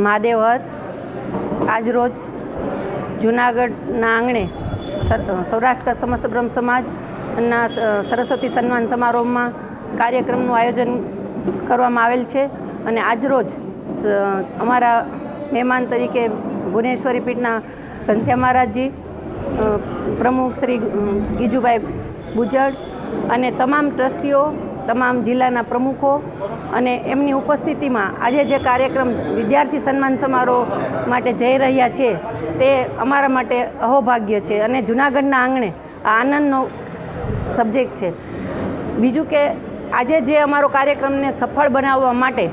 મહાદેવહર આજરોજ જૂનાગઢના આંગણે સૌરાષ્ટ્ર સમસ્ત બ્રહ્મ સમાજના સરસ્વતી સન્માન સમારોહમાં કાર્યક્રમનું આયોજન કરવામાં આવેલ છે અને આજરોજ અમારા મહેમાન તરીકે ભુવનેશ્વરી પીઠના ઘનશ્યા મહારાજજી પ્રમુખ શ્રી ગીજુભાઈ ગુજળ અને તમામ ટ્રસ્ટીઓ તમામ જિલ્લાના પ્રમુખો અને એમની ઉપસ્થિતિમાં આજે જે કાર્યક્રમ વિદ્યાર્થી સન્માન સમારોહ માટે જઈ રહ્યા છે, તે અમારા માટે અહોભાગ્ય છે અને જૂનાગઢના આંગણે આ આનંદનો સબ્જેક્ટ છે. બીજું કે આજે જે અમારો કાર્યક્રમને સફળ બનાવવા માટે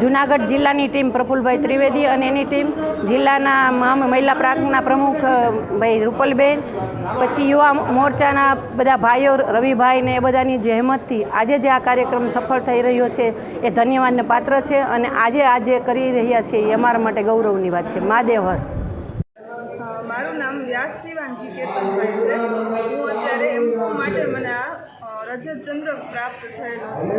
જુનાગઢ જિલ્લાની ટીમ પ્રફુલભાઈ ત્રિવેદી અને એની ટીમ જિલ્લાના મહિલા પ્રાંગના પ્રમુખ ભાઈ રૂપલબેન, પછી યુવા મોરચાના બધા ભાઈઓ રવિભાઈ ને એ બધાની જહેમતથી આજે જે આ કાર્યક્રમ સફળ થઈ રહ્યો છે એ ધન્યવાદને પાત્ર છે અને આજે આજે કરી રહ્યા છે એ અમારા માટે ગૌરવની વાત છે. માદેવર મારું નામ વ્યાસ શિવાંગી કેતનભાઈ છે. હું અત્યારે એમકોમ માટે મને આ રજત ચંદ્રક પ્રાપ્ત થયેલો છે.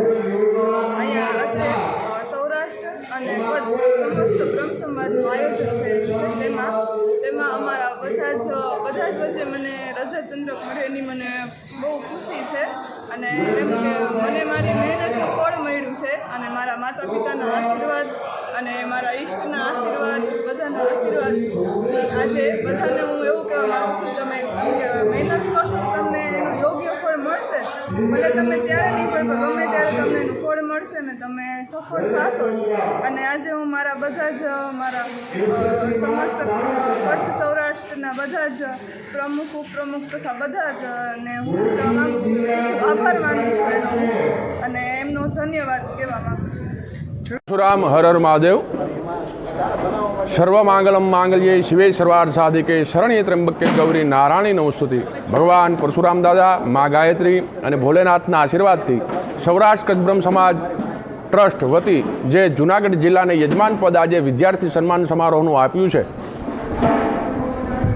અહીંયા સૌરાષ્ટ્ર અને કચ્છ સમસ્ત બ્રહ્મ સમાજનું આયોજન થયેલું છે. તેમાં તેમાં અમારા બધા જ બધા જ વચ્ચે મને રજા ચંદ્રક મળે એની મને બહુ ખુશી છે. અને એમ મને મારી મહેનતનું ફળ મળ્યું છે અને મારા માતા પિતાના આશીર્વાદ અને મારા ઈષ્ટના આશીર્વાદ, બધાના આશીર્વાદ. આજે બધાને હું એવું કહેવા માગું છું, તમે મહેનત કરશો તમને એનું યોગ્ય ફળ મળશે. ભલે તમે ત્યારે નહીં પણ ગમે ત્યારે તમને એનું ફળ મળશે ને, તમે સફળ થશો અને આજે હું મારા બધા જ, મારા સમસ્ત કચ્છ સૌરાષ્ટ્રના બધા જ પ્રમુખ, ઉપપ્રમુખ તથા બધા જ, ને હું માગું છું આભાર માનું છું અને એમનો ધન્યવાદ કહેવા માગું છું. પરશુરામ, હર હર મહાદેવ. સર્વમાંગલમ માંગલ્યે શિવે સર્વાર્થ સાધિકે શરણ્ય ત્રંબકે ગૌરી નારાયણી નમસ્તુતિ. ભગવાન પરશુરામ દાદા, મા ગાયત્રી અને ભોલેનાથના આશીર્વાદથી સૌરાષ્ટ્ર કચ્છ બ્રહ્મ સમાજ ટ્રસ્ટ વતી જે જુનાગઢ જિલ્લાને યજમાન પદ આજે વિદ્યાર્થી સન્માન સમારોહનું આપ્યું છે.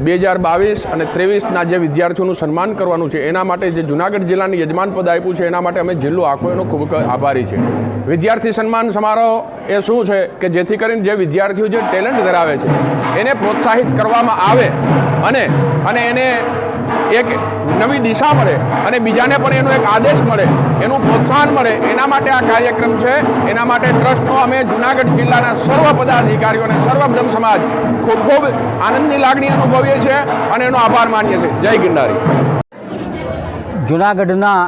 બે હજાર બાવીસ અને ત્રેવીસના જે વિદ્યાર્થીઓનું સન્માન કરવાનું છે, એના માટે જે જુનાગઢ જિલ્લાની યજમાન પદ આપ્યું છે, એના માટે અમે જિલ્લો આખો એનો ખૂબ આભારી છે. વિદ્યાર્થી સન્માન સમારોહ એ શું છે કે જેથી કરીને જે વિદ્યાર્થીઓ જે ટેલેન્ટ ધરાવે છે, એને પ્રોત્સાહિત કરવામાં આવે અને અને એને એક નવી દિશા મળે અને બીજાને પણ એનો એક આદેશ મળે એનું પ્રોત્સાહન મળે. એના માટે આ કાર્યક્રમ છે. એના માટે ટ્રસ્ટનો અમે જુનાગઢ જિલ્લાના સર્વ પદાધિકારીઓ અને સર્વ બ્રહ્મ સમાજ ખૂબ ખૂબ આનંદની લાગણી અનુભવીએ છીએ અને એનો આભાર માનીએ છીએ. જય ગિરનારી. જુનાગઢના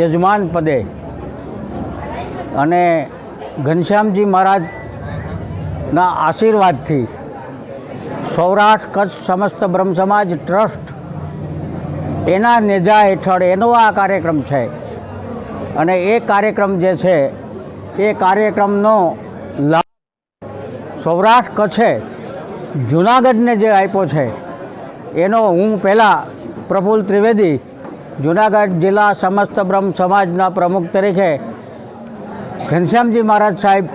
યજમાન પદે અને ઘનશ્યામજી મહારાજના આશીર્વાદથી સૌરાષ્ટ્ર કચ્છ સમસ્ત બ્રહ્મ સમાજ ટ્રસ્ટ એના નેજા હેઠળ એનો આ કાર્યક્રમ છે. અને એ કાર્યક્રમ જે છે, એ કાર્યક્રમનો લાભ સૌરાષ્ટ્ર કચ્છે જુનાગઢને જે આપ્યો છે, એનો હું પહેલાં પ્રફુલ ત્રિવેદી જુનાગઢ જિલ્લા સમસ્ત બ્રહ્મ સમાજના પ્રમુખ તરીકે ઘનશ્યામજી મહારાજ સાહેબ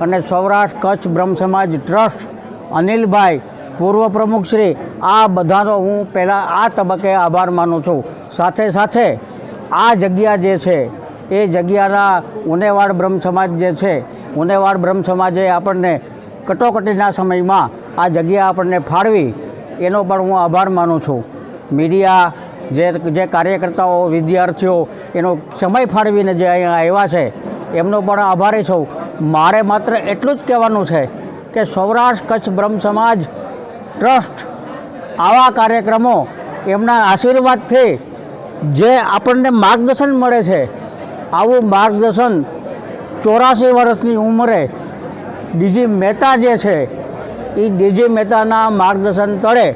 અને સૌરાષ્ટ્ર કચ્છ બ્રહ્મ સમાજ ટ્રસ્ટ અનિલભાઈ પૂર્વ પ્રમુખ શ્રી, આ બધાનો હું પહેલાં આ તબક્કે આભાર માનું છું. સાથે સાથે આ જગ્યા જે છે, એ જગ્યાના ઉનેવાડ બ્રહ્મ સમાજ જે છે, ઉનેવાડ બ્રહ્મ સમાજે આપણને કટોકટીના સમયમાં આ જગ્યા આપણને ફાળવી, એનો પણ હું આભાર માનું છું. મીડિયા જે જે કાર્યકર્તાઓ, વિદ્યાર્થીઓ એનો સમય ફાળવીને જે અહીંયા આવ્યા છે, એમનો પણ આભારી છું. મારે માત્ર એટલું જ કહેવાનું છે કે સૌરાષ્ટ્ર કચ્છ બ્રહ્મ સમાજ ટ્રસ્ટ આવા કાર્યક્રમો એમના આશીર્વાદથી જે આપણને માર્ગદર્શન મળે છે, આવું માર્ગદર્શન ચોરાસી વર્ષની ઉંમરે ડીજી મહેતા જે છે, એ ડીજી મહેતાના માર્ગદર્શન તળે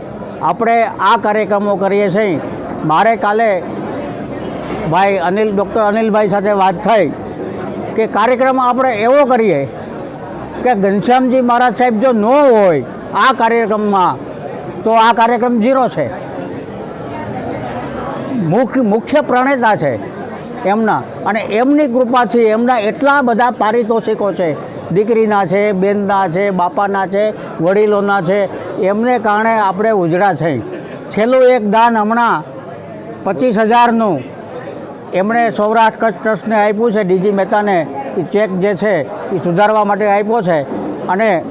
આપણે આ કાર્યક્રમો કરીએ છીએ. મારે કાલે ભાઈ અનિલ, ડૉક્ટર અનિલભાઈ સાથે વાત થઈ કે કાર્યક્રમ આપણે એવો કરીએ કે ઘનશ્યામજી મહારાજ સાહેબ જો ન હોય આ કાર્યક્રમમાં તો આ કાર્યક્રમ ઝીરો છે. મુખ્ય મુખ્ય પ્રણેતા છે એમના. અને એમની કૃપાથી એમના એટલા બધા પારિતોષિકો છે. દીકરીના છે, બેનના છે, બાપાના છે, વડીલોના છે. એમને કારણે આપણે ઉજળા થઈ. છેલ્લું એક દાન હમણાં પચીસ હજારનું એમણે સૌરાષ્ટ્ર કચ્છ ટ્રસ્ટને આપ્યું છે. ડીજી મહેતાને એ ચેક જે છે એ સુધારવા માટે આપ્યો છે. અને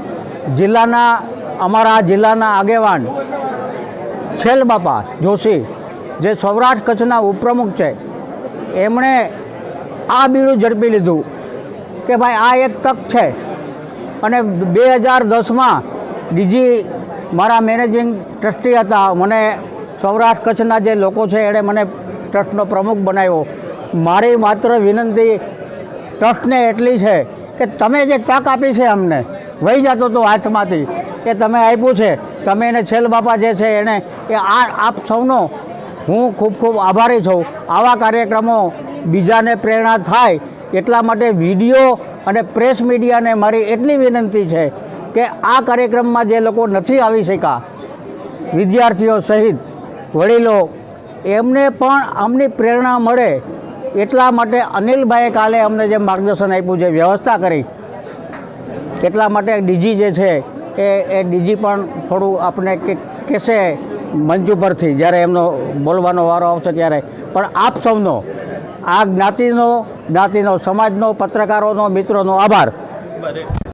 જિલ્લાના અમારા જિલ્લાના આગેવાન છેલ બાપા જોશી, જે સૌરાષ્ટ્ર કચ્છના ઉપપ્રમુખ છે, એમણે આ બીડું ઝડપી લીધું કે ભાઈ આ એક તક છે. અને બે હજાર દસમાં બીજી મારા મેનેજિંગ ટ્રસ્ટી હતા, મને સૌરાષ્ટ્ર કચ્છના જે લોકો છે, એણે મને ટ્રસ્ટનો પ્રમુખ બનાવ્યો. મારી માત્ર વિનંતી, ટ્રસ્ટને એટલી છે કે તમે જે તક આપી છે અમને, વહી જતો હતો હાથમાંથી. કે તમે આપ્યું છે, તમે એને છેલ બાપા જે છે એને, એ આ આપ સૌનો હું ખૂબ ખૂબ આભારી છું. આવા કાર્યક્રમો બીજાને પ્રેરણા થાય એટલા માટે વીડિયો અને પ્રેસ મીડિયાને મારી એટલી વિનંતી છે કે આ કાર્યક્રમમાં જે લોકો નથી આવી શક્યા વિદ્યાર્થીઓ સહિત, વડીલો, એમને પણ અમની પ્રેરણા મળે એટલા માટે અનિલભાઈએ કાલે અમને જે માર્ગદર્શન આપ્યું છે વ્યવસ્થા કરી, એટલા માટે ડીજી જે છે એ એ ડીજી પણ થોડું આપણે કહેશે મંચ ઉપરથી જ્યારે એમનો બોલવાનો વારો આવશે ત્યારે. પણ આપ સૌનો, આ જ્ઞાતિનો જ્ઞાતિનો, સમાજનો, પત્રકારોનો, મિત્રોનો આભાર.